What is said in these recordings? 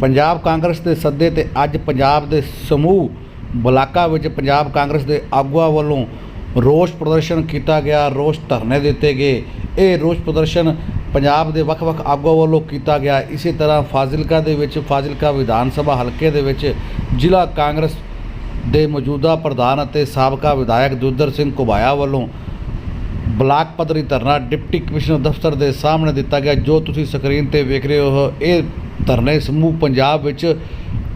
ਪੰਜਾਬ ਕਾਂਗਰਸ ਦੇ ਸੱਦੇ ਤੇ ਅੱਜ ਪੰਜਾਬ ਦੇ ਸਮੂਹ ਬਲਾਕਾਂ ਵਿੱਚ ਪੰਜਾਬ ਕਾਂਗਰਸ ਦੇ ਆਗੂਆਂ ਵੱਲੋਂ ਰੋਸ ਪ੍ਰਦਰਸ਼ਨ ਕੀਤਾ ਗਿਆ, ਰੋਸ ਧਰਨੇ ਦਿੱਤੇ ਗਏ। ਇਹ ਰੋਸ ਪ੍ਰਦਰਸ਼ਨ ਪੰਜਾਬ ਦੇ ਵੱਖ-ਵੱਖ ਆਗੂਆਂ ਵੱਲੋਂ ਕੀਤਾ ਗਿਆ। ਇਸੇ ਤਰ੍ਹਾਂ ਫਾਜ਼ਿਲਕਾ ਦੇ ਵਿੱਚ, ਫਾਜ਼ਿਲਕਾ ਵਿਧਾਨ ਸਭਾ ਹਲਕੇ ਦੇ ਵਿੱਚ ਜ਼ਿਲ੍ਹਾ ਕਾਂਗਰਸ ਦੇ ਮੌਜੂਦਾ ਪ੍ਰਧਾਨ ਅਤੇ ਸਾਬਕਾ ਵਿਧਾਇਕ ਦੁੱਧਰ ਸਿੰਘ ਕੁਬਾਇਆ ਵੱਲੋਂ ਬਲਾਕ ਪੱਧਰੀ ਧਰਨਾ ਡਿਪਟੀ ਕਮਿਸ਼ਨਰ ਦਫ਼ਤਰ ਦੇ ਸਾਹਮਣੇ ਦਿੱਤਾ ਗਿਆ, ਜੋ ਤੁਸੀਂ ਸਕਰੀਨ ਤੇ ਵੇਖ ਰਹੇ ਹੋ। ਇਹ ਧਰਨੇ ਸਮੂਹ ਪੰਜਾਬ ਵਿੱਚ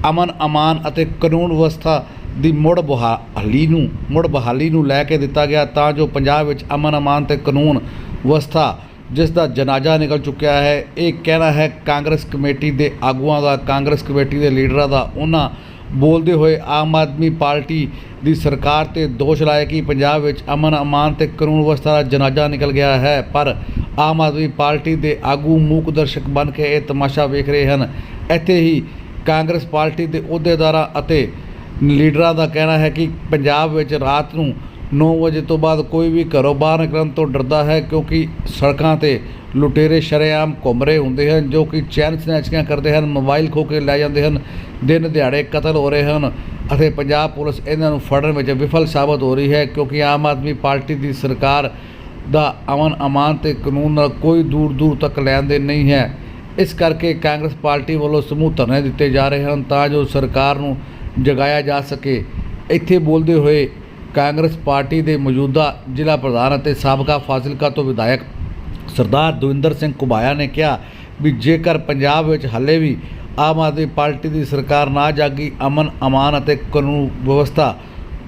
ਅਮਨ ਅਮਾਨ ਅਤੇ ਕਾਨੂੰਨ ਵਿਵਸਥਾ ਦੀ ਮੁੜ ਬਹਾਲੀ ਨੂੰ, ਮੁੜ ਬਹਾਲੀ ਨੂੰ ਲੈ ਕੇ ਦਿੱਤਾ ਗਿਆ ਤਾਂ ਜੋ ਪੰਜਾਬ ਵਿੱਚ ਅਮਨ ਅਮਾਨ ਤੇ ਕਾਨੂੰਨ ਵਿਵਸਥਾ, ਜਿਸ ਦਾ ਜਨਾਜ਼ਾ ਨਿਕਲ ਚੁੱਕਿਆ ਹੈ, ਇਹ ਕਹਿਣਾ ਹੈ ਕਾਂਗਰਸ ਕਮੇਟੀ ਦੇ ਆਗੂਆਂ ਦਾ, ਕਾਂਗਰਸ ਕਮੇਟੀ ਦੇ ਲੀਡਰਾਂ ਦਾ। ਉਹਨਾਂ ਬੋਲਦੇ ਹੋਏ ਆਮ ਆਦਮੀ ਪਾਰਟੀ ਦੀ ਸਰਕਾਰ ਤੇ ਦੋਸ਼ ਲਾਇਆ ਕਿ ਪੰਜਾਬ ਵਿੱਚ ਅਮਨ ਅਮਾਨ ਤੇ ਕਾਨੂੰਨ ਵਿਵਸਥਾ ਦਾ ਜਨਾਜ਼ਾ ਨਿਕਲ ਗਿਆ ਹੈ, ਪਰ ਆਮ ਆਦਮੀ ਪਾਰਟੀ ਦੇ ਆਗੂ ਮੂਕ ਦਰਸ਼ਕ ਬਣ ਕੇ ਇਹ ਤਮਾਸ਼ਾ ਵੇਖ ਰਹੇ ਹਨ। ਇੱਥੇ ਹੀ ਕਾਂਗਰਸ ਪਾਰਟੀ ਦੇ ਅਹੁਦੇਦਾਰਾਂ ਅਤੇ ਲੀਡਰਾਂ ਦਾ ਕਹਿਣਾ ਹੈ ਕਿ ਪੰਜਾਬ ਵਿੱਚ ਰਾਤ ਨੂੰ 9 ਵਜੇ ਤੋਂ ਬਾਅਦ ਕੋਈ ਵੀ ਘਰੋਂ ਬਾਹਰ ਨਿਕਲਣ ਤੋਂ ਡਰਦਾ ਹੈ ਕਿਉਂਕਿ ਸੜਕਾਂ ਤੇ ਲੁਟੇਰੇ ਸ਼ਰੇਆਮ ਘੁੰਮ ਰਹੇ ਹੁੰਦੇ ਹਨ, ਜੋ ਕਿ ਚੈਨ ਸਨੈਚੀਆਂ ਕਰਦੇ ਹਨ, ਮੋਬਾਈਲ ਖੋ ਕੇ ਲੈ ਜਾਂਦੇ ਹਨ, ਦਿਨ ਦਿਹਾੜੇ ਕਤਲ ਹੋ ਰਹੇ ਹਨ ਅਤੇ ਪੰਜਾਬ ਪੁਲਿਸ ਇਹਨਾਂ ਨੂੰ ਫੜਨ ਵਿੱਚ ਵਿਫਲ ਸਾਬਤ ਹੋ ਰਹੀ ਹੈ ਕਿਉਂਕਿ ਆਮ ਆਦਮੀ ਪਾਰਟੀ ਦੀ ਸਰਕਾਰ ਦਾ ਅਮਨ ਅਮਾਨ ਤੇ ਕਾਨੂੰਨ ਨਾਲ ਕੋਈ ਦੂਰ ਦੂਰ ਤੱਕ ਲੈਣ ਦੇਣ ਨਹੀਂ ਹੈ। ਇਸ ਕਰਕੇ ਕਾਂਗਰਸ ਪਾਰਟੀ ਵੱਲੋਂ ਸਮੂਹ ਧਰਨੇ ਦਿੱਤੇ ਜਾ ਰਹੇ ਹਨ ਤਾਂ ਜੋ ਸਰਕਾਰ ਨੂੰ ਜਗਾਇਆ ਜਾ ਸਕੇ। ਇੱਥੇ ਬੋਲਦੇ ਹੋਏ ਕਾਂਗਰਸ ਪਾਰਟੀ ਦੇ ਮੌਜੂਦਾ ਜ਼ਿਲ੍ਹਾ ਪ੍ਰਧਾਨ ਅਤੇ ਸਾਬਕਾ ਫਾਜ਼ਿਲਕਾ ਤੋਂ ਵਿਧਾਇਕ ਸਰਦਾਰ ਦਵਿੰਦਰ ਸਿੰਘ ਕੁਬਾਇਆ ਨੇ ਕਿਹਾ ਵੀ ਜੇਕਰ ਪੰਜਾਬ ਵਿੱਚ ਹੱਲੇ ਵੀ ਆਮ ਆਦਮੀ ਪਾਰਟੀ ਦੀ ਸਰਕਾਰ ਨਾ ਜਾਗੀ, ਅਮਨ ਅਮਾਨ ਅਤੇ ਕਾਨੂੰਨ ਵਿਵਸਥਾ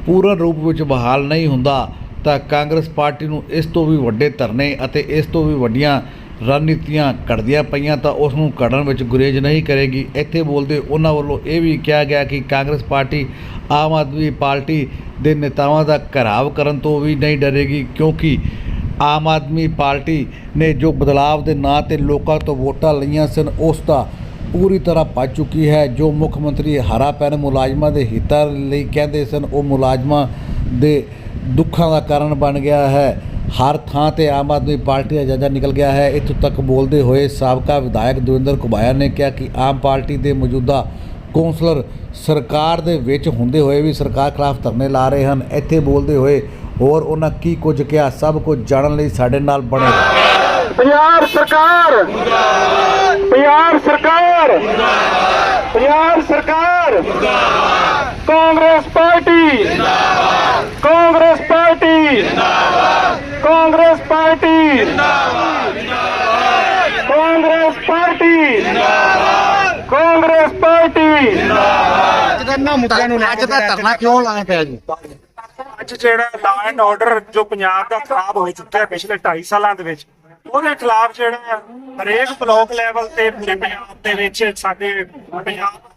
ਪੂਰਨ ਰੂਪ ਵਿੱਚ ਬਹਾਲ ਨਹੀਂ ਹੁੰਦਾ ਤਾਂ ਕਾਂਗਰਸ ਪਾਰਟੀ ਨੂੰ ਇਸ ਤੋਂ ਵੀ ਵੱਡੇ ਧਰਨੇ ਅਤੇ ਇਸ ਤੋਂ ਵੀ ਵੱਡੀਆਂ ਰਣਨੀਤੀਆਂ ਘੜਦੀਆਂ ਪਈਆਂ ਤਾਂ ਉਸ ਨੂੰ ਘੜਨ ਵਿੱਚ ਗੁਰੇਜ਼ ਨਹੀਂ ਕਰੇਗੀ। ਇੱਥੇ ਬੋਲਦੇ ਉਹਨਾਂ ਵੱਲੋਂ ਇਹ ਵੀ ਕਿਹਾ ਗਿਆ ਕਿ ਕਾਂਗਰਸ ਪਾਰਟੀ ਆਮ ਆਦਮੀ ਪਾਰਟੀ ਦੇ ਨੇਤਾਵਾਂ ਦਾ ਘਰਾਵ ਕਰਨ ਤੋਂ ਵੀ ਨਹੀਂ ਡਰੇਗੀ ਕਿਉਂਕਿ ਆਮ ਆਦਮੀ ਪਾਰਟੀ ਨੇ ਜੋ ਬਦਲਾਵ ਦੇ ਨਾਂ ਤੇ ਲੋਕਾਂ ਤੋਂ ਵੋਟਾਂ ਲਈਆਂ ਸਨ, ਉਸ ਦਾ ਪੂਰੀ ਤਰ੍ਹਾਂ ਪਾ ਚੁੱਕੀ ਹੈ। ਜੋ ਮੁੱਖ ਮੰਤਰੀ ਹਰਾ ਪੈਨ ਮੁਲਾਜ਼ਮਾਂ ਦੇ ਹਿੱਤਾਂ ਲਈ ਕਹਿੰਦੇ ਸਨ, ਉਹ ਮੁਲਾਜ਼ਮਾਂ ਦੇ ਦੁੱਖਾਂ ਦਾ ਕਾਰਨ ਬਣ ਗਿਆ ਹੈ। ਹਰ ਥਾਂ ਤੇ ਆਮ ਆਦਮੀ ਪਾਰਟੀ ਦਾ ਜੱਜਾ ਨਿਕਲ ਗਿਆ ਹੈ। ਇੱਥੋਂ ਤੱਕ ਬੋਲਦੇ ਹੋਏ ਸਾਬਕਾ ਵਿਧਾਇਕ ਦਵਿੰਦਰ ਕੁਬਾਇਆ ਨੇ ਕਿਹਾ ਕਿ ਆਮ ਪਾਰਟੀ ਦੇ ਮੌਜੂਦਾ ਕੌਂਸਲਰ ਸਰਕਾਰ ਦੇ ਵਿੱਚ ਹੁੰਦੇ ਹੋਏ ਵੀ ਸਰਕਾਰ ਖਿਲਾਫ ਧਰਨੇ ਲਾ ਰਹੇ ਹਨ। ਇੱਥੇ ਬੋਲਦੇ ਹੋਏ ਹੋਰ ਉਹਨਾਂ ਕੀ ਕੁਝ ਕਿਹਾ ਸਭ ਕੁਝ ਜਾਣਨ ਲਈ ਸਾਡੇ ਨਾਲ ਬਣੇ। ਪੰਜਾਬ ਸਰਕਾਰ! ਪੰਜਾਬ ਸਰਕਾਰ! ਪੰਜਾਬ ਸਰਕਾਰ! Congress party. Congress party. Congress party. Congress party. Congress party. ਅੱਜ ਦਾ ਨਾ ਮੁੱਦਿਆਂ ਨੂੰ ਅੱਜ ਦਾ ਧਰਨਾ ਕਿਉਂ ਲਾਇਆ ਪਿਆ ਜੀ? ਅੱਜ ਜਿਹੜਾ ਲਾ ਐਂਡ ਆਰਡਰ ਜੋ ਪੰਜਾਬ ਦਾ ਖਰਾਬ ਹੋ ਚੁੱਕਿਆ ਹੈ ਪਿਛਲੇ 2.5 ਸਾਲਾਂ ਦੇ ਵਿੱਚ ਉਹਦੇ ਖਿਲਾਫ ਜਿਹੜਾ ਹੈ, ਹਰੇਕ ਬਲਾਕ ਲੈਵਲ ਤੇ ਪੰਜਾਬ ਦੇ ਵਿੱਚ ਸਾਡੇ ਪੰਜਾਬ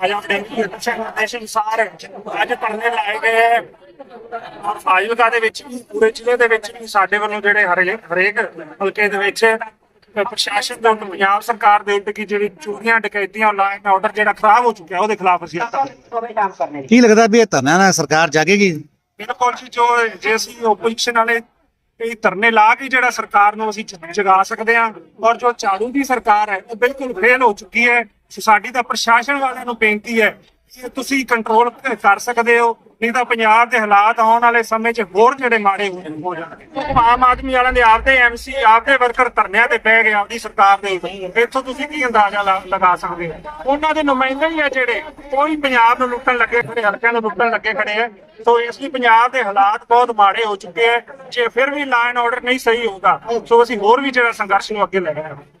ਆਇਆ ਦੇ ਦੇਸ਼ ਅਨੁਸਾਰ ਅੱਜ ਧਰਨੇ ਲਾਏ ਗਏ ਹੈ ਔਰ ਫਾਜ਼ਿਲਕਾ ਦੇ ਵਿੱਚ ਵੀ ਪੂਰੇ ਜ਼ਿਲ੍ਹੇ ਦੇ ਵਿੱਚ ਵੀ ਸਾਡੇ ਵੱਲੋਂ ਜਿਹੜੇ ਹਰੇਕ ਹਰੇਕ ਹਲਕੇ ਦੇ ਵਿੱਚ ਪ੍ਰਸ਼ਾਸਨ ਦਾ ਪੰਜਾਬ ਸਰਕਾਰ ਦੇ ਉੱਤੇ ਕੀ ਜਿਹੜੀ ਚੋਰੀਆਂ ਡਕੈਤੀਆਂ ਲਾ ਐਂਡ ਆਰਡਰ ਜਿਹੜਾ ਖਰਾਬ ਹੋ ਚੁੱਕਿਆ ਉਹਦੇ ਖਿਲਾਫ ਅਸੀਂ ਕੀ ਲੱਗਦਾ ਵੀ ਇਹ ਧਰਨਾ ਨਾਲ ਸਰਕਾਰ ਜਾਗੇਗੀ? ਬਿਲਕੁਲ ਜੀ ਜੋ ਜੇ ਅਸੀਂ ਓਪੋਜੀਸ਼ਨ ਵਾਲੇ ਇਹ ਧਰਨੇ ਲਾ ਕੇ ਜਿਹੜਾ ਸਰਕਾਰ ਨੂੰ ਅਸੀਂ ਜ- ਜਗਾ ਸਕਦੇ ਹਾਂ ਔਰ ਜੋ ਝਾੜੂ ਦੀ ਸਰਕਾਰ ਹੈ, ਉਹ ਬਿਲਕੁਲ ਫੇਲ ਹੋ ਚੁੱਕੀ ਹੈ। ਸੋ ਸਾਡੀ ਤਾਂ ਪ੍ਰਸ਼ਾਸਨ ਵਾਲਿਆਂ ਨੂੰ ਬੇਨਤੀ ਹੈ ਤੁਸੀਂ ਕੰਟਰੋਲ ਕਰ ਸਕਦੇ ਹੋ ਨਹੀਂ ਤਾਂ ਪੰਜਾਬ ਦੇ ਹਾਲਾਤ ਆਉਣ ਵਾਲੇ ਸਮੇਂ 'ਚ ਹੋਰ ਜਿਹੜੇ ਮਾੜੇ ਹੋ ਜਾਣਗੇ। ਆਮ ਆਦਮੀ ਵਾਲਿਆਂ ਦੇ ਆਪਦੇ ਐਮਸੀ ਆਪਦੇ ਵਰਕਰ ਧਰਨਿਆਂ ਤੇ ਬਹਿ ਗਏ ਆਪਦੀ ਸਰਕਾਰ ਦੇ। ਇੱਥੋਂ ਤੁਸੀਂ ਕੀ ਅੰਦਾਜ਼ਾ ਲਗਾ ਸਕਦੇ ਹੋ? ਉਹਨਾਂ ਦੇ ਨੁਮਾਇੰਦੇ ਹੀ ਆ ਜਿਹੜੇ ਕੋਈ ਪੰਜਾਬ ਨੂੰ ਲੁੱਟਣ ਲੱਗੇ ਖੜੇ ਹਲਕਿਆਂ ਨੂੰ ਲੁੱਟਣ ਲੱਗੇ ਖੜੇ ਆ। ਸੋ ਇਸ ਲਈ ਪੰਜਾਬ ਦੇ ਹਾਲਾਤ ਬਹੁਤ ਮਾੜੇ ਹੋ ਚੁੱਕੇ ਆ। ਜੇ ਫਿਰ ਵੀ ਲਾਈਨ ਆਰਡਰ ਨਹੀਂ ਸਹੀ ਹੋਊਗਾ ਸੋ ਅਸੀਂ ਹੋਰ ਵੀ ਜਿਹੜਾ ਸੰਘਰਸ਼ ਨੂੰ ਅੱਗੇ ਲੈ ਜਾਵਾਂਗੇ